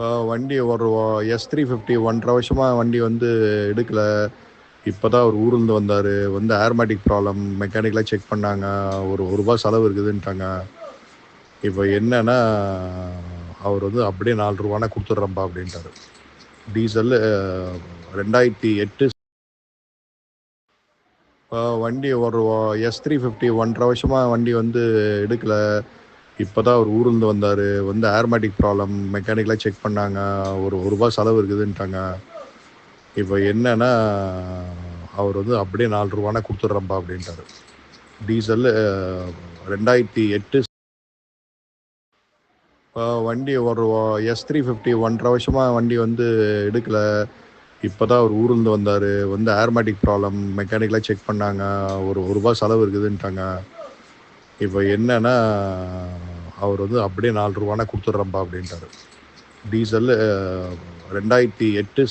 இப்போ வண்டி ஒரு எஸ் த்ரீ ஃபிஃப்டி ஒன்றரை வருஷமாக வண்டி வந்து எடுக்கலை. இப்போ தான் அவர் ஊர்லேருந்து வந்தார். வந்து ஏர்மேட்டிக் ப்ராப்ளம் மெக்கானிக்கலாக செக் பண்ணாங்க. ஒரு ஒரு ரூபா செலவு இருக்குதுன்ட்டாங்க. இப்போ என்னன்னா அவர் வந்து அப்படியே நாலு ரூபானா கொடுத்துட்றப்பா அப்படின்ட்டாரு. டீசல் ரெண்டாயிரத்தி எட்டு. இப்போ வண்டி ஒரு எஸ் த்ரீ ஃபிஃப்டி ஒன்றரை வருஷமாக வண்டி வந்து எடுக்கலை. இப்போ தான் அவர் ஊருந்து வந்தார். வந்து ஏர்மேட்டிக் ப்ராப்ளம் மெக்கானிக்கலாக செக் பண்ணாங்க. ஒரு ஒரு ரூபா செலவு இருக்குதுன்ட்டாங்க. இப்போ என்னன்னா அவர் வந்து அப்படியே நாலு ரூபானா கொடுத்துட்றப்பா அப்படின்ட்டாரு. டீசல் ரெண்டாயிரத்தி எட்டு. வண்டி ஒரு எஸ் த்ரீ ஃபிஃப்டி ஒன்றரை வருஷமாக வண்டி வந்து எடுக்கலை. இப்போ தான் அவர் ஊருந்து வந்தார். வந்து ஏர்மேட்டிக் ப்ராப்ளம் மெக்கானிக்கலாக செக் பண்ணாங்க. ஒரு ஒரு ரூபா செலவு இருக்குதுன்ட்டாங்க. இப்போ என்னன்னா அவர் வந்து அப்படியே நாலு ரூபானா கொடுத்துட்றேன்ப்பா அப்படின்ட்டாரு. டீசல் ரெண்டாயிரத்தி எட்டு